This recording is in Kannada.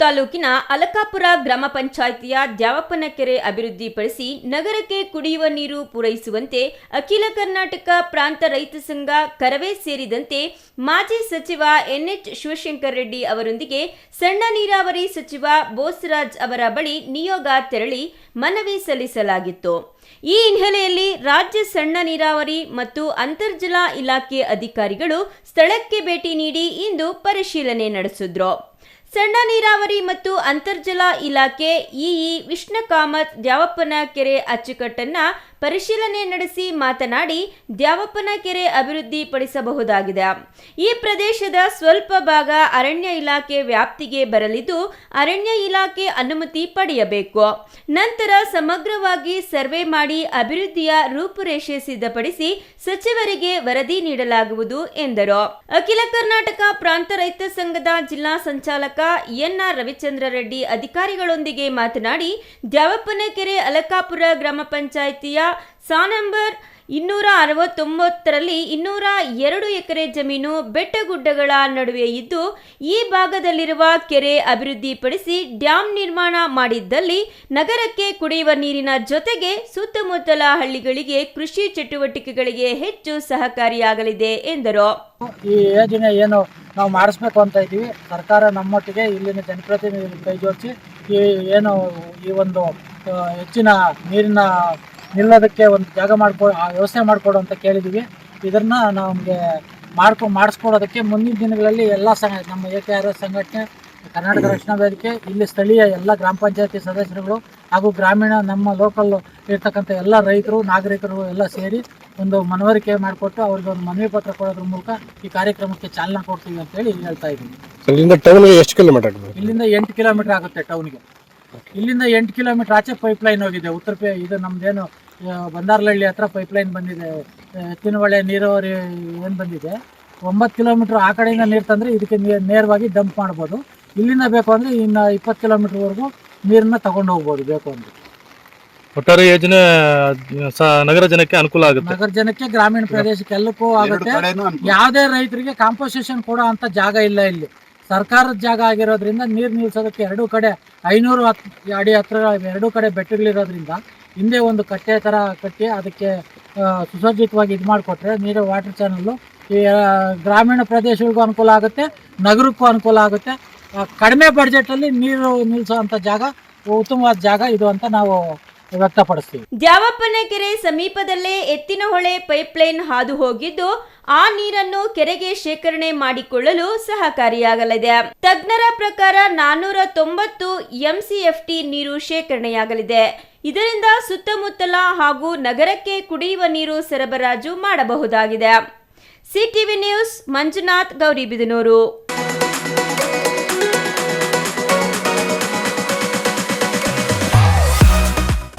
ತಾಲೂಕಿನ ಅಲಕಾಪುರ ಗ್ರಾಮ ಪಂಚಾಯಿತಿಯ ದ್ಯಾವಪ್ಪನ ಕೆರೆ ಅಭಿವೃದ್ಧಿಪಡಿಸಿ ನಗರಕ್ಕೆ ಕುಡಿಯುವ ನೀರು ಪೂರೈಸುವಂತೆ ಅಖಿಲ ಕರ್ನಾಟಕ ಪ್ರಾಂತ ರೈತ ಸಂಘ ಕರವೇ ಸೇರಿದಂತೆ ಮಾಜಿ ಸಚಿವ ಎನ್ಎಚ್ ಶಿವಶಂಕರ್ ರೆಡ್ಡಿ ಅವರೊಂದಿಗೆ ಸಣ್ಣ ನೀರಾವರಿ ಸಚಿವ ಬೋಸರಾಜ್ ಅವರ ಬಳಿ ನಿಯೋಗ ತೆರಳಿ ಮನವಿ ಸಲ್ಲಿಸಲಾಗಿತ್ತು. ಈ ಹಿನ್ನೆಲೆಯಲ್ಲಿ ರಾಜ್ಯ ಸಣ್ಣ ನೀರಾವರಿ ಮತ್ತು ಅಂತರ್ಜಲ ಇಲಾಖೆ ಅಧಿಕಾರಿಗಳು ಸ್ಥಳಕ್ಕೆ ಭೇಟಿ ನೀಡಿ ಇಂದು ಪರಿಶೀಲನೆ ನಡೆಸಿದ್ರು. ಸಣ್ಣ ನೀರಾವರಿ ಮತ್ತು ಅಂತರ್ಜಲ ಇಲಾಖೆ ಇಇ ವಿಷ್ಣು ಕಾಮತ್ ದ್ಯಾವಪ್ಪನ ಕೆರೆ ಅಚ್ಚುಕಟ್ಟನ್ನ ಪರಿಶೀಲನೆ ನಡೆಸಿ ಮಾತನಾಡಿ ದ್ಯಾವಪ್ಪನ ಕೆರೆ ಅಭಿವೃದ್ಧಿಪಡಿಸಬಹುದಾಗಿದೆ. ಈ ಪ್ರದೇಶದ ಸ್ವಲ್ಪ ಭಾಗ ಅರಣ್ಯ ಇಲಾಖೆ ವ್ಯಾಪ್ತಿಗೆ ಬರಲಿದ್ದು ಅರಣ್ಯ ಇಲಾಖೆ ಅನುಮತಿ ಪಡೆಯಬೇಕು. ನಂತರ ಸಮಗ್ರವಾಗಿ ಸರ್ವೆ ಮಾಡಿ ಅಭಿವೃದ್ಧಿಯ ರೂಪುರೇಷೆ ಸಿದ್ಧಪಡಿಸಿ ಸಚಿವರಿಗೆ ವರದಿ ನೀಡಲಾಗುವುದು ಎಂದರು. ಅಖಿಲ ಕರ್ನಾಟಕ ಪ್ರಾಂತ ರೈತ ಸಂಘದ ಜಿಲ್ಲಾ ಸಂಚಾಲಕ ಎನ್ಆರ್ ರವಿಚಂದ್ರ ರೆಡ್ಡಿ ಅಧಿಕಾರಿಗಳೊಂದಿಗೆ ಮಾತನಾಡಿ, ದ್ಯಾವಪ್ಪನಕೆರೆ ಅಲಕಾಪುರ ಗ್ರಾಮ ಪಂಚಾಯಿತಿಯ ಸಾ ನಂಬರ್ ಇನ್ನೂರ ಅರವತ್ತೊಂಬತ್ತರಲ್ಲಿ ಇನ್ನೂರ ಎರಡು ಎಕರೆ ಜಮೀನು ಬೆಟ್ಟಗುಡ್ಡಗಳ ನಡುವೆ ಇದ್ದು, ಈ ಭಾಗದಲ್ಲಿರುವ ಕೆರೆ ಅಭಿವೃದ್ಧಿಪಡಿಸಿ ಡ್ಯಾಂ ನಿರ್ಮಾಣ ಮಾಡಿದ್ದಲ್ಲಿ ನಗರಕ್ಕೆ ಕುಡಿಯುವ ನೀರಿನ ಜೊತೆಗೆ ಸುತ್ತಮುತ್ತಲ ಹಳ್ಳಿಗಳಿಗೆ ಕೃಷಿ ಚಟುವಟಿಕೆಗಳಿಗೆ ಹೆಚ್ಚು ಸಹಕಾರಿಯಾಗಲಿದೆ ಎಂದರು. ಈ ಯೋಜನೆ ಏನು ನಾವು ಮಾಡಿಸ್ಬೇಕು ಅಂತ ಇದ್ದೀವಿ. ಸರ್ಕಾರ ನಮ್ಮೊಟ್ಟಿಗೆ ಇಲ್ಲಿನ ಜನಪ್ರತಿನಿಧಿ ಕೈ ಜೋಡಿಸಿ ಈ ಏನು ಈ ಒಂದು ಹೆಚ್ಚಿನ ನೀರಿನ ನಿಲ್ಲೋದಕ್ಕೆ ಒಂದು ಜಾಗ ಮಾಡ್ಕೊ ವ್ಯವಸ್ಥೆ ಮಾಡಿಕೊಡು ಅಂತ ಕೇಳಿದ್ದೀವಿ ಇದನ್ನು ನಮಗೆ ಮಾಡ್ಕೊ ಮಾಡಿಸ್ಕೊಡೋದಕ್ಕೆ ಮುಂದಿನ ದಿನಗಳಲ್ಲಿ ಎಲ್ಲ ಸಂಘ ನಮ್ಮ ಎ ಕೆ ಆರ್ ಎಸ್ ಸಂಘಟನೆ ಕರ್ನಾಟಕ ರಕ್ಷಣಾ ವೇದಿಕೆ ಇಲ್ಲಿ ಸ್ಥಳೀಯ ಎಲ್ಲ ಗ್ರಾಮ ಪಂಚಾಯತಿ ಸದಸ್ಯರುಗಳು ಹಾಗೂ ಗ್ರಾಮೀಣ ನಮ್ಮ ಲೋಕಲ್ ಇರ್ತಕ್ಕಂಥ ಎಲ್ಲ ರೈತರು ನಾಗರಿಕರು ಎಲ್ಲ ಸೇರಿ ಒಂದು ಮನವರಿಕೆ ಮಾಡಿಕೊಟ್ಟು ಅವ್ರಿಗೆ ಒಂದು ಮನವಿ ಪತ್ರ ಕೊಡೋದ್ರ ಮೂಲಕ ಈ ಕಾರ್ಯಕ್ರಮಕ್ಕೆ ಚಾಲನೆ ಕೊಡ್ತೀವಿ ಅಂತೇಳಿ ಹೇಳ್ತಾ ಇದ್ದೀನಿ. ಇಲ್ಲಿಂದ ಟೌನ್ಗೆ ಎಷ್ಟು ಕಿಲೋಮೀಟರ್ ಇಲ್ಲಿಂದ ಎಂಟು ಕಿಲೋಮೀಟರ್ ಆಗುತ್ತೆ ಟೌನ್ಗೆ ಇಲ್ಲಿಂದ ಎಂಟು ಕಿಲೋಮೀಟರ್ ಆಚೆ ಪೈಪ್ ಲೈನ್ ಹೋಗಿದೆ. ಉತ್ತರ ಪೇ ಇದು ನಮ್ದೇನು ಬಂದಾರ್ಲಹಳ್ಳಿ ಹತ್ರ ಪೈಪ್ ಲೈನ್ ಬಂದಿದೆ ಎತ್ತಿನಹೊಳೆ ನೀರಾವರಿ ಏನು ಬಂದಿದೆ. ಒಂಬತ್ತು ಕಿಲೋಮೀಟರ್ ಆ ಕಡೆಯಿಂದ ನೀರು ತಂದರೆ ಇದಕ್ಕೆ ನೇರವಾಗಿ ಡಂಪ್ ಮಾಡ್ಬೋದು. ಇಲ್ಲಿಂದ ಬೇಕು ಅಂದರೆ ಇನ್ನು ಇಪ್ಪತ್ತು ಕಿಲೋಮೀಟ್ರ್ವರೆಗೂ ನೀರನ್ನ ತಗೊಂಡು ಹೋಗ್ಬೋದು ಬೇಕು ಅಂದರೆ. ಒಟ್ಟಾರೆ ಯೋಜನೆ ನಗರ ಜನಕ್ಕೆ ಅನುಕೂಲ ಆಗುತ್ತೆ. ನಗರ ಜನಕ್ಕೆ ಗ್ರಾಮೀಣ ಪ್ರದೇಶಕ್ಕೆ ಎಲ್ಲಕ್ಕೂ ಆಗುತ್ತೆ. ಯಾವುದೇ ರೈತರಿಗೆ ಕಾಂಪೋಸಿಷನ್ ಕೊಡೋ ಅಂತ ಜಾಗ ಇಲ್ಲ ಇಲ್ಲಿ. ಸರ್ಕಾರದ ಜಾಗ ಆಗಿರೋದ್ರಿಂದ ನೀರು ನಿಲ್ಸೋದಕ್ಕೆ ಎರಡೂ ಕಡೆ ಐನೂರು ಹತ್ತು ಅಡಿ ಹತ್ರ ಎರಡೂ ಕಡೆ ಬೆಟ್ಟಗಳಿರೋದ್ರಿಂದ ಹಿಂದೆ ಒಂದು ಕಟ್ಟೆ ಥರ ಕಟ್ಟಿ ಅದಕ್ಕೆ ಸುಸಜ್ಜಿತವಾಗಿ ಇದು ಮಾಡಿಕೊಟ್ರೆ ನೀರು ವಾಟರ್ ಚಾನಲ್ಲು ಈ ಗ್ರಾಮೀಣ ಪ್ರದೇಶಗಳಿಗೂ ಅನುಕೂಲ ಆಗುತ್ತೆ, ನಗರಕ್ಕೂ ಅನುಕೂಲ ಆಗುತ್ತೆ. ಕಡಿಮೆ ಬಡ್ಜೆಟಲ್ಲಿ ನೀರು ನಿಲ್ಲಿಸೋ ಅಂಥ ಜಾಗ, ಉತ್ತಮವಾದ ಜಾಗ ಇದು ಅಂತ ನಾವು ವ್ಯಕ್ತಪಡಿಸ್ತೀವಿ. ದ್ಯಾವಪ್ಪನ ಕೆರೆ ಸಮೀಪದಲ್ಲೇ ಎತ್ತಿನಹೊಳೆ ಪೈಪ್ಲೈನ್ ಹಾದು ಹೋಗಿದ್ದು ಆ ನೀರನ್ನು ಕೆರೆಗೆ ಶೇಖರಣೆ ಮಾಡಿಕೊಳ್ಳಲು ಸಹಕಾರಿಯಾಗಲಿದೆ. ತಜ್ಞರ ಪ್ರಕಾರ ನಾನ್ನೂರ ತೊಂಬತ್ತು ಎಂಸಿಎಫ್ಟಿ ನೀರು ಶೇಖರಣೆಯಾಗಲಿದೆ. ಇದರಿಂದ ಸುತ್ತಮುತ್ತಲ ಹಾಗೂ ನಗರಕ್ಕೆ ಕುಡಿಯುವ ನೀರು ಸರಬರಾಜು ಮಾಡಬಹುದಾಗಿದೆ. CTV news Manjunath Gauribidanur